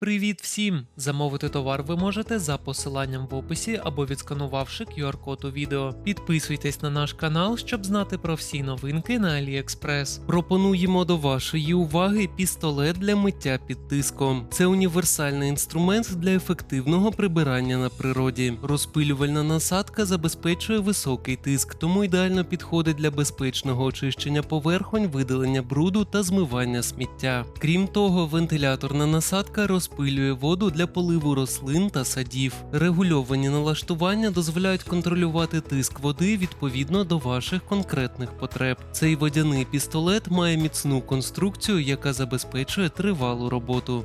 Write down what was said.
Привіт всім! Замовити товар ви можете за посиланням в описі або відсканувавши QR-код у відео. Підписуйтесь на наш канал, щоб знати про всі новинки на AliExpress. Пропонуємо до вашої уваги пістолет для миття під тиском. Це універсальний інструмент для ефективного прибирання на природі. Розпилювальна насадка забезпечує високий тиск, тому ідеально підходить для безпечного очищення поверхонь, видалення бруду та змивання сміття. Крім того, вентиляторна насадка розпилює воду для поливу рослин та садів. Регульовані налаштування дозволяють контролювати тиск води відповідно до ваших конкретних потреб. Цей водяний пістолет має міцну конструкцію, яка забезпечує тривалу роботу.